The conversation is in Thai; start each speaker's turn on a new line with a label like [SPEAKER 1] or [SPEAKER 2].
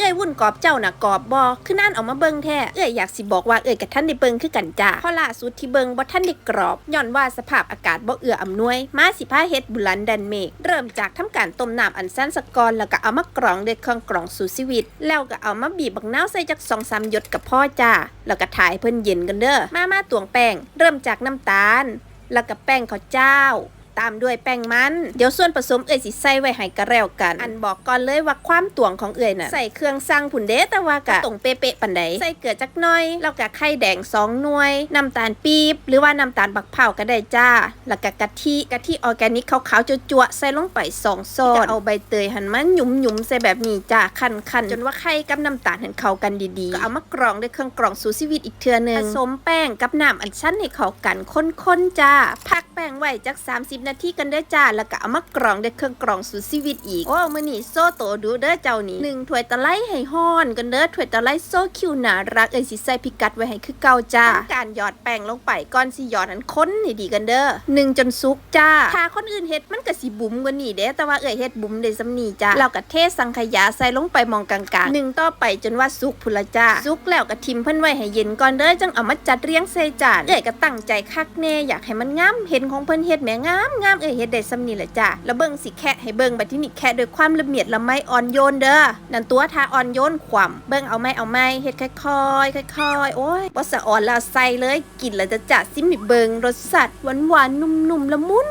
[SPEAKER 1] เอ้ยวุ่นกรอบเจ้าน่ะกรอบบ่คือนั่นเอามาเบิ่งแท้เอ้ยอยากสิบอกว่าเอ้ยกับท่านได้เบิ่งคือกันจ้าเพราะล่าสุดที่เบิ่งบ่ท่านได้กรอบย้อนว่าสภาพอากาศบ่เอื้ออำนวย มาสิพาเฮ็ดบุลันดันเมกเริ่มจากทำการต้มน้ำอันสั้นสะกอนแล้วก็เอามากรองด้วยเครื่องกรองสู่ชีวิต แล้วก็เอามาบีบบักน้าวใส่จัก2-3หยดกับพ่อจ้าแล้วก็ถ่ายเพิ่นเย็นกันเด้อมามาตวงแป้งเริ่มจากน้ำตาล แล้วก็แป้งข้าวเจ้า ตามด้วยแป้งมัน เดี๋ยวส่วนผสมเอ่ยสิใส่ไว้ให้กระแล้วกัน อันบอกก่อนเลยว่าความตวงของเอ่ยน่ะใส่เครื่องสั่งผุนเด้แต่ว่ากะตรงเป๊ะๆปันใดใส่เกลือจักหน่อยแล้วก็ไข่แดงสองหน่วย น้ำตาลปี๊บหรือว่าน้ำตาลบักเผาวก็ได้จ้า แล้วก็กะทิกะทิออร์แกนิกขาวๆจั่วๆใส่ลงไปสองซอนเอาใบเตยหั่นมันหยุมๆใส่แบบนี้จ้าคันๆจนว่าไข่กับน้ำตาลหันเข้ากันดีๆก็เอามากรองด้วยเครื่องกรองสู่ชีวิตอีกเทื่อหนึงผสมแป้งกับน้ำอันชั้นให้เข้ากันข้นๆจ้าพักแป้งไว้จัก 30 นาทีกันเด้อจ้า แล้วก็เอามากรองด้วยเครื่องกรองสู่ชีวิตอีก โอ้มื้อนี้โซโตดูเด้อเจ้านี่หนึ่งถ้วยตะไลให้ฮ้อนกันเด้อถ้วยตะไลโซคิวน่ารักเอ้ยสิใส่พิกัดไว้ให้คือเก่าจ้า การหยอดแป้งลงไปก่อนสิหยอดอันค้นให้ดีกันเด้อหนึ่งจนสุกจ้า ถ้าคนอื่นเฮ็ดมันก็สิบุ๋มกว่านี้เด้แต่ว่าเอ้ยเฮ็ดบุ๋มได้สำนีจ้าแล้วก็เทสังขยาใส่ลงไปมองกลางๆหนึ่งต่อไปจนว่าสุกพุนละจ้าสุกแล้วก็ทิมเพิ่นไว้ให้เย็นก่อนเด้อจังเอามาจัดเรียงใส่จานเอ้ยก็ตั้งใจคักแน่อยากให้มันงามเห็นของเพิ่นเฮ็ดแหมงามงามเอ้ยเฮ็ดได้สำนีแหละจ้ะแล้วเบิ่งสิแคะให้เบิ่งบัดที่นี่แคะด้วยความละเมียดละไมอ่อนโยนเด้อนั่นตัวทาอ่อนโยนขวำเบิ่งเอาไม้เอาไม้เฮ็ดค่อยๆค่อยๆโอ้ยบ่สะอ่อนแล้วใส่เลยกินแล้วจะจ้ะซิมิเบิ่งรสชาติหวานๆนุ่มๆละมุน